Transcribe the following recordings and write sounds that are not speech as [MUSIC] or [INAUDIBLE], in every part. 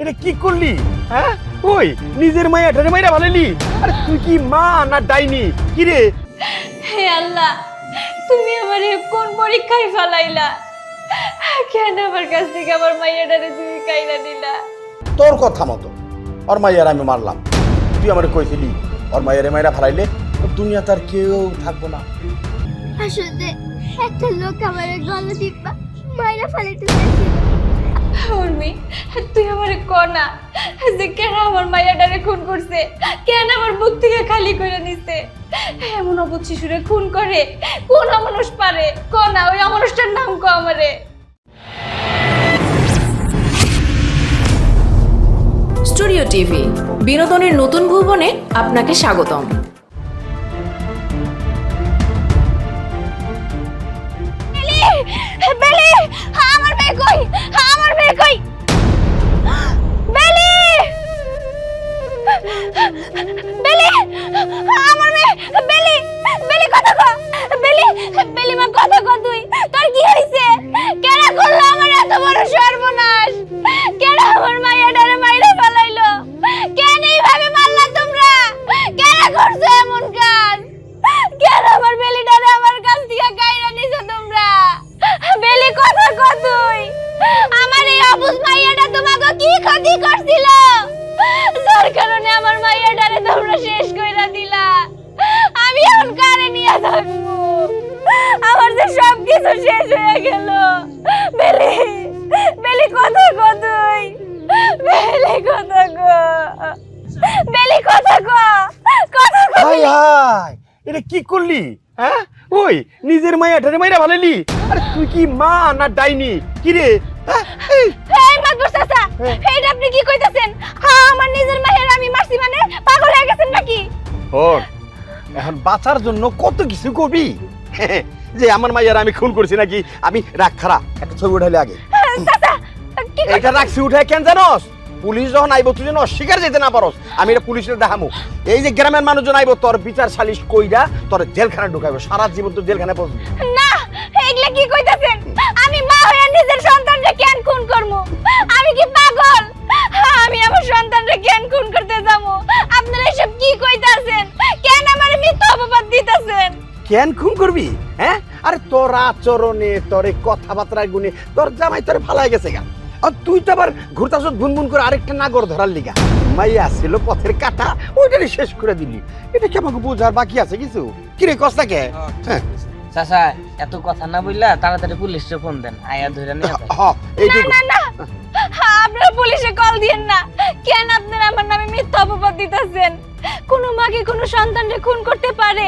এটা কি করলি? হ্যাঁ? ওই নিজের মায়া ঠানে মাইরা ভালালি আরে তুই কি মা না ডাইনি? কি রে? হে আল্লাহ তুমি আমারে কোন পরীক্ষায় ফেলাইলা? কেন আমার কাছ থেকে আমার মাইয়াটারে তুমি কাইলা দিলা? তোর কথা মতো ওর মাইয়ার আমি মারলাম। তুই আমার কইছিলি ওর মাইয়ারে মাইরা ফালাইলে দুনিয়া তার কেউ থাকব না। আসলে একটা লোক আমার গলা দিব্বা মাইরা ফালাইতে চাইছিল। উর্মি তুই আমারে কনা যে কেন আমার মাইয়াটারে খুন করছে? কেন আমার বুক থেকে খালি করে নিছে? এমন অবুধ শিশুরে খুন করে কোন অমানুষ পারে? কনা ওই অমানুষটার নাম কো আমারে? স্টুডিও টিভি বিনোদনের নতুন ভুবনে আপনাকে স্বাগতম। আমার মেয়ে কই? বেলি! আমার মেয়ে! বেলি! বেলি, কথা কো! বেলি! বেলি, মা, কথা কো তুই! তোর কি হইছে? কেন করল আমার এত বড় থাকব। আমার যে সব কিছু শেষ হয়ে গেল। বেলি বেলি কথা কো তুই। বেলি কথা কো। বেলি কথা কো। কথা হাই হাই এটা কি করলি? হ্যাঁ? ওই নিজের মায়া ঠানে মাইরা ভালাইলি? আরে তুই কি মা না ডাইনি? কি রে? হ্যাঁ? এই, মাদবর চাচা এইটা আপনি কি কইতাছেন? হ্যাঁ আমার নিজের মায়ের আমি মারছি মানে পাগল হয়ে গেছেন নাকি? ওর এখন বাঁচার জন্য কত কিছু করবি? [LAUGHS] যে আমার মাইয়ার আমি খুন করছি নাকি? আমি রাগ খারাপ একটা ছবি উঠাইলে আগে। কই- এটা রাখছি উঠাই কেন জানোস? পুলিশ যখন আইব তুই যেন অস্বীকার যেতে না পারস আমি এটা পুলিশের দেখামু। এই যে গ্রামের মানুষজন আইব তোর বিচার সালিশ কইরা তোর জেলখানা ঢুকাইবো সারা জীবন তোর জেলখানায় পড়বি। না এগুলা কি কইতাছেন? আমি মা হয়ে নিজের সন্তানকে কেন খুন করব আমি কি পাগল? আমি আমার সন্তানকে কেন খুন করতে যাব আপনারা এসব কি কইতাছেন কেন আমার মিথ্যা অপবাদ দিতাছেন। কেন খুন করবি হ্যাঁ? আরে তোর আচরণে তোর এই কথাবার্তার গুণে তোর জামাই তোর ভালাই গেছে গা। আর তুই তো আবার ঘুরতাস গুনগুন করে আরেকটা নাগর ধরার লিগা। মাইয়া ছিল পথের কাটা ওইটারই শেষ করে দিলি। এটা কি আমাকে বোঝার বাকি আছে কিছু? কিরে কস্তাকে হ্যাঁ। চাচা এত কথা না বললা তাড়াতাড়ি পুলিশে ফোন দেন আয়া ধরে নিয়ে এই না না আপনারা পুলিশে কল দিয়েন না। কেন আপনারা আমার নামে মিথ্যা অপবাদ দিতেছেন? কোন মাকে, কোনো সন্তানকে খুন করতে পারে।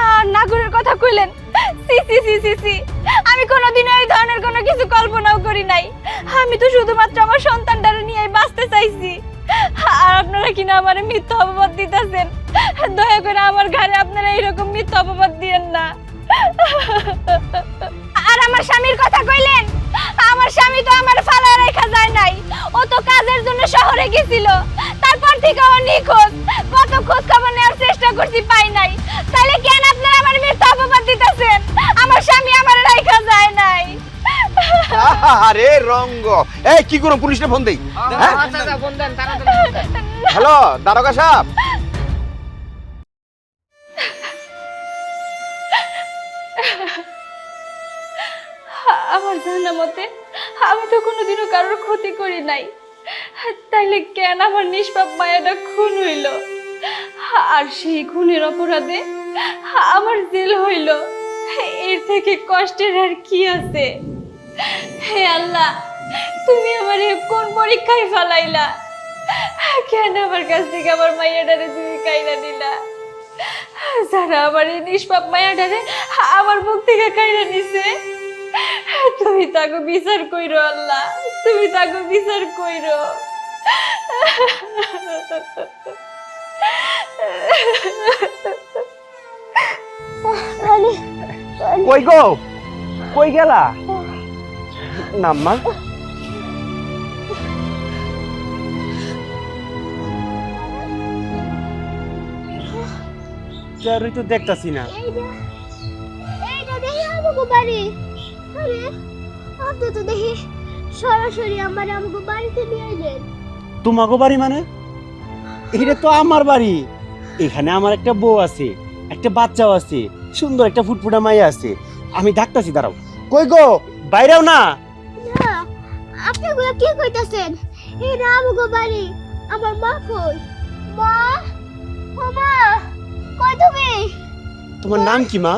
আর নাগরের কথা কইলেন, সি সি সি সি সি, আমি কোনোদিনও এই ধরনের কোনো কিছু কল্পনাও করি নাই। আমি তো শুধুমাত্র আমার সন্তানটারে নিয়ে বাঁচতে চাইছি। আর আপনারা কিনা আমার মিথ্যা অপবাদ দিতেছেন। দয়া করে আমার ঘরে আপনারা এইরকম মিথ্যা অপবাদ দিয়েন না। আর আমার স্বামীর কথা কইলেন, আমার স্বামী তো আমার ফালা রেখা যায় নাই। ও তো কাজের জন্য শহরে গেছিল। তারপর থেকে ও নিখোঁজ। কত খোঁজ খবর নেওয়ার চেষ্টা করছি পাই নাই। তাহলে কেন আপনারা আমার মিথ্যা অপবাদ দিতেছেন? আমার স্বামী আমার রেখা যায় নাই। আরে রঙ্গ। এই কি করো পুলিশে ফোন দেই? হ্যাঁ? দেন তাড়াতাড়ি হ্যালো দারোগা সাহেব। আমার জানা মতে আমি তো কোনোদিনও কারোর ক্ষতি করি নাই। তাইলে কেন আমার নিষ্পাপ মায়াটা খুন হইল? আর সেই খুনের অপরাধে আমার জেল হইল। এর থেকে কষ্টের আর কি আছে? হে আল্লাহ, তুমি আমারে কোন পরীক্ষায় ফালাইলা? কেন আমার কাছ থেকে আমার মাইয়াটারে তুমি কাইলা দিলা? যারা আমার এই নিষ্পাপ মায়াটারে আমার মুখ থেকে কাইরা নিছে, তুমি তাকে বিচার কইরো আল্লাহ, তুমি তাকে বিচার কইরো। কই গো? কই গেলা? নাম্মা চারই তো দেখতাছি না। সরাসরি আমার আমাকে বাড়িতে নিয়ে এলেন তোমাকে বাড়ি মানে? এটা তো আমার বাড়ি। এখানে আমার একটা বউ আছে একটা বাচ্চাও আছে সুন্দর একটা ফুটফুটা মাইয়া আছে। আমি ডাকতাছি দাঁড়াও। কই গো? বাইরেও না? আপনি কি কইতাছেন? এই আমগো বাড়ি আমার মা কই? মা? ও মা কই তুমি? তোমার নাম কি মা?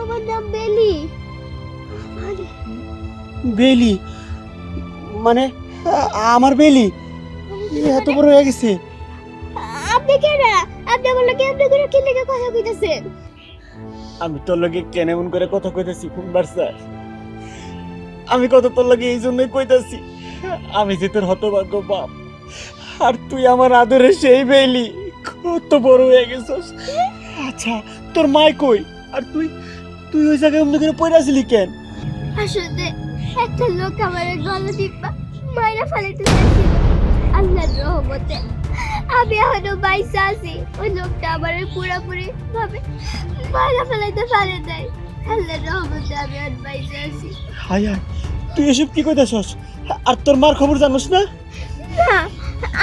আমার নাম বেলি। বেলি? মানে আমার বেলি? এত বড় হয়ে গেছে। আপনি কে না আপনি বলল কি আপনি করে কি লেগে কথা কইতাছেন? আমি তোর লগে কেন এমন করে কথা কইতাছি শুনবার স্যার? আমি কত তোর লগে এই জন্যই কইতাছি আমি যে তোর হতভাগ্য বাপ। আর তুই আমার আদরে সেই বেলি কত বড় হয়ে গেছস। আচ্ছা তোর মাই কই? আর তুই তুই ওই জায়গায় অন্য করে পড়ে আসলি কেন? আসলে একটা লোক আমার গলা টিপা মাইরা ফেলাইতে চাইছিল। আল্লাহর রহমতে। আমি এখনও বাইসা আছি। ওই লোকটা আমার পুরাপুরি ভাবে মাইরা ফেলাইতে পারে নাই। আল্লাহর রহমতে আমি আর বাইসা আছি। হাই হাই তুই এসব কি কইতাছস? আর তোর মার খবর জানোস না? না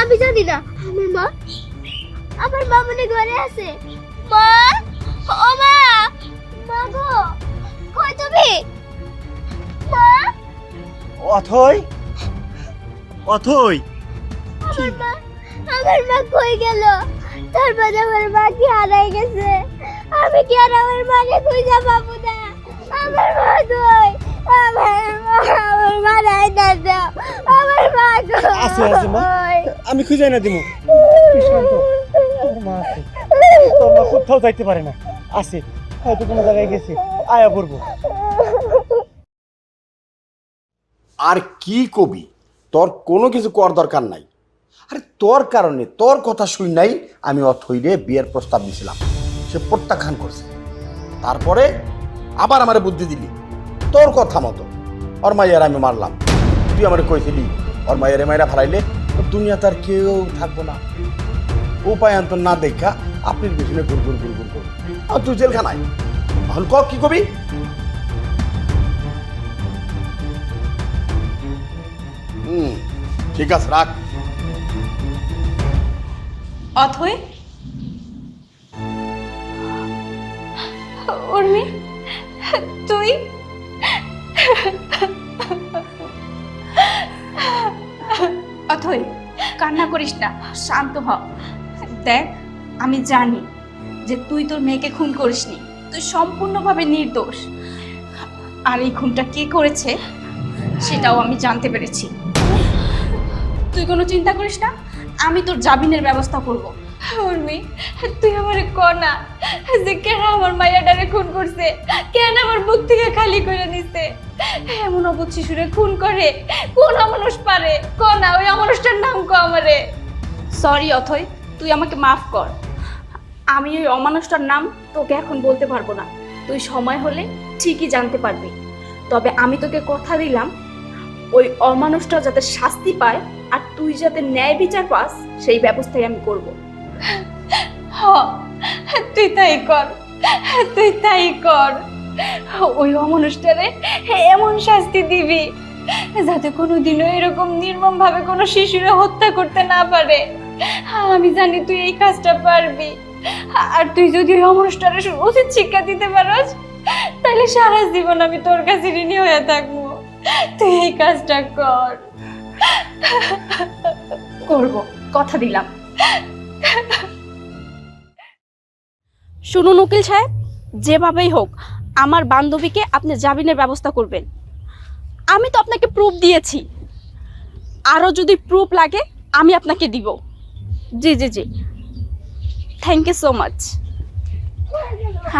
আমি জানি না। আমার মা আমার মা মনে ঘরে আছে। মা ও মা মা গো কই তুমি? মা? অথই অথই। আমার মা আমার মা কই গেল? তারপর আমার মা কি হারাই গেছে? আমি কি আর আমার মাকে খুঁজে পাবো না? আমার মা কই? আমার মা আমার মা নাই না দাও আমার মা কই? আছে, আছে, মা। আমি খুঁজে না দিমু। শান্ত তোর মা আছে। তোর মা কোথাও যাইতে পারে না। আছে হয়তো কোনো জায়গায় গেছে। আয়া পড়ব। আর কি কবি? তোর কোনো কিছু কর দরকার নাই। আরে তোর কারণে, তোর কথা শুই নাই, আমি অথইরে বিয়ের প্রস্তাব দিছিলাম। সে প্রত্যাখ্যান করছে। তারপরে আবার আমারে বুদ্ধি দিলি। তোর কথা মতো। ওর মাইয়ার আমি মারলাম। তুই আমার কইছিলি, ওর মাইয়ারে মাইরা ফেলাইলে দুনিয়া তার কেউ থাকব না। উপায় অন্তর না দেখা আপনি পিছনে ঘুর ঘুর ঘুর ঘুর আর তুই জেলখানায়? এখন ক, কি কবি? হুম, ঠিক আছে, রাখ। অথই? উর্মি, তুই? অথই, কান্না করিস না, শান্ত হ। দেখ, আমি জানি যে তুই তোর মেয়েকে খুন করিসনি। তুই সম্পূর্ণভাবে নির্দোষ। আর এই খুনটা কে করেছে, সেটাও আমি জানতে পেরেছি। তুই কোনো চিন্তা করিস না? আমি তোর জামিনের ব্যবস্থা করব। উর্মি তুই আমার ক না। যে কেন আমার মাইয়াটারে খুন করছে? কেন আমার বুক থেকে খালি করে নিছে? এমন অবুধ শিশুরে খুন করে কোন মানুষ পারে? ক না ওই মানুষটার নাম ক আমারে? সরি অথই তুই আমাকে মাফ কর। আমি ওই অমানুষটার নাম তোকে এখন বলতে পারব না। তুই সময় হলে ঠিকই জানতে পারবি। তবে আমি তোকে কথা দিলাম ওই অমানুষটা যাতে শাস্তি পায় আর তুই যাতে ন্যায় বিচার পাস সেই ব্যবস্থাই আমি করব। হ তুই তাই কর তুই তাই কর। ওই অমানুষটারে এমন শাস্তি দিবি যাতে কোনোদিনও এরকম নির্মম ভাবে কোনো শিশুরে হত্যা করতে না পারে। আমি জানি তুই এই কাজটা পারবি। আর তুই যদি ওই অমানুষটারে উচিত শিক্ষা দিতে পারস তাহলে সারা জীবন আমি তোর কাছে ঋণী হয়ে থাকব। তুই এই কাজটা কর। করব, কথা দিলাম। শুনুন উকিল সাহেব, যেভাবেই হোক, আমার বান্ধবীকে আপনি জামিনের ব্যবস্থা করবেন। আমি তো আপনাকে প্রুফ দিয়েছি। আরও যদি প্রুফ লাগে, আমি আপনাকে দিব। জি জি জি। থ্যাংক ইউ সো মাচ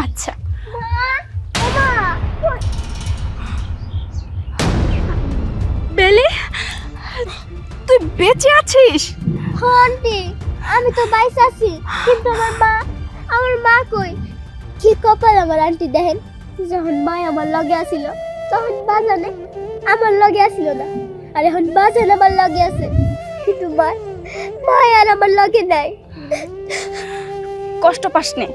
আচ্ছা। বেলি তুই বেঁচে আছিস? হ্যাঁ, আন্টি আমি তো বাইসা আছি কিন্তু আমার মা আমার মা কই? কি কপাল আমার আন্টি দেখেন যখন মা আমার লগে আসিল তখন বাজানে আমার লগে আসিল না আর এখন মা বাজান আমার লগে আছে কিন্তু মা মা আর আমার লগে নাই। কষ্ট পাস নে।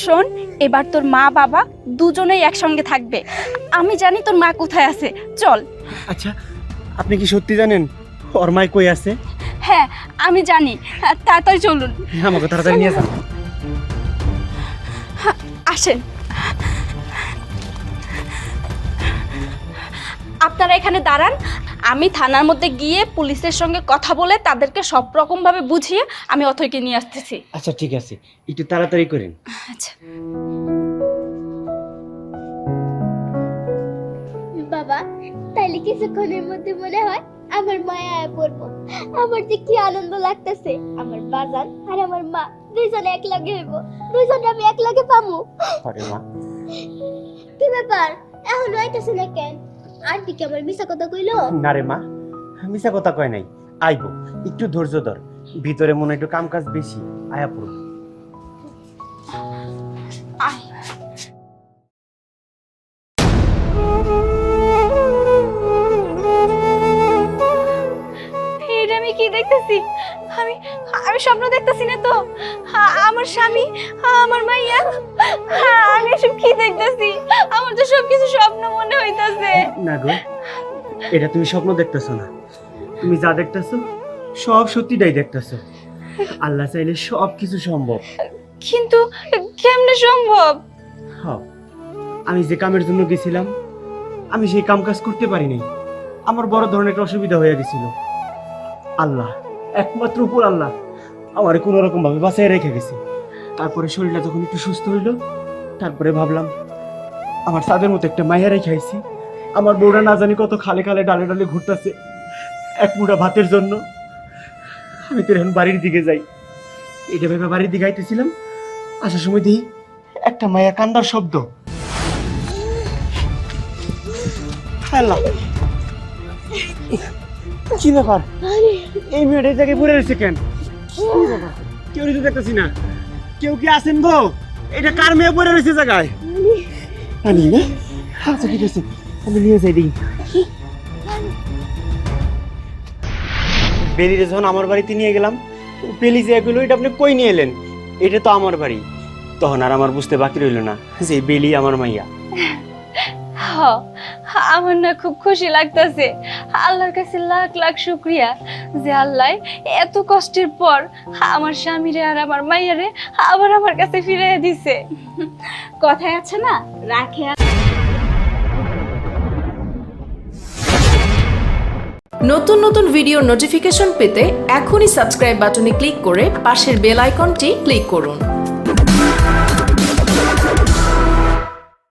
শোন এবার তোর মা বাবা দুজনেই একসঙ্গে থাকবে। আমি জানি তোর মা কোথায় আছে চল। আচ্ছা আপনি কি সত্যি জানেন? ওর মাই কই আছে? হ্যাঁ আমি জানি। তাড়াতাড়ি চলুন। আমাকে তাড়াতাড়ি নিয়ে যান। আসেন। আপনারা এখানে দাঁড়ান। আমি থানার মধ্যে গিয়ে পুলিশের সঙ্গে কথা বলে তাদেরকে সব রকম ভাবে বুঝিয়ে আমি অথইকে নিয়ে আসতেছি। আচ্ছা ঠিক আছে। একটু তাড়াতাড়ি করেন। আচ্ছা। বাবা তাইলে কিছুক্ষণের মধ্যে মনে হয় আমার মায়া পড়ব। আমার যে কি আনন্দ লাগতেছে আমার বাজান আর আমার মা দুইজনে এক লাগে হইব। দুইজনে আমি এক লগে পামু। আরে মা। কি ব্যাপার? এখন হইতেছে না কেন? আর কি আমার মিশা কথা কইলো? না রে মা মিশা কথা কয় নাই। আইবো একটু ধৈর্য ধর। ভিতরে মনে একটু কাম কাজ বেশি। আয়া পড়ো। আমি স্বপ্ন দেখতেছি না তো। আমার স্বামী আমার মাইয়া। আমি এসব কি দেখতেছি? আমার তো সবকিছু স্বপ্ন মনে হইতাছে। না গো এটা তুমি স্বপ্ন দেখতেছো না। তুমি যা দেখতেছো সব সত্যিটাই দেখতেছো। আল্লাহ চাইলে সব কিছু সম্ভব। কিন্তু কেমনে সম্ভব? হ্যাঁ আমি যে কামের জন্য গেছিলাম আমি সেই কাম কাজ করতে পারিনি। আমার বড় ধরনের একটা অসুবিধা হয়ে গেছিল। আল্লাহ একমাত্র উপর আল্লাহ। আমার কোনো রকম ভাবে বাঁচাই রেখে গেছে। তারপরে শরীরটা যখন একটু সুস্থ হইল তারপরে ভাবলাম আমার সাদের মতো একটা মায়ের রেখে আইছি। আমার বউরা না জানি কত খালে খালে ডালে ডালে ঘুরতেছে এক মুঠা ভাতের জন্য। আমি তো এখন বাড়ির দিকে যাই। এটা ভেবে বাড়ির দিকে আইতেছিলাম আসার সময় দেখি একটা মায়া কান্দার শব্দ। আল্লাহ কি ব্যাপার? এই মেয়েটা এই জায়গায় পড়ে রয়েছে কেন? কেউ তো দেখতেছি না। কেউ কি আছেন গো? এটা কার মেয়ে পড়ে রয়েছে জায়গায়? আনি না? আচ্ছা ঠিক আছে। আমি নিয়ে যাই দিই বেলিরে যখন আমার বাড়িতে নিয়ে গেলাম বেলি যে এগুলো এটা আপনি কই নিয়ে এলেন? এটা তো আমার বাড়ি। তখন আর আমার বুঝতে বাকি রইল না যে বেলি আমার মাইয়া। হ, আমার না খুব খুশি লাগতেছে। আল্লাহর কাছে লাখ লাখ শুক্রিয়া যে আল্লাহ এত কষ্টের পর আমার স্বামীরে আর আমার মাইয়ারে আবার আমার কাছে ফিরে দিছে। কথায় আছে না, রাখে নতুন নতুন ভিডিওর নোটিফিকেশন পেতে এখনই সাবস্ক্রাইব বাটনে ক্লিক করে পাশের বেল আইকনটি ক্লিক করুন।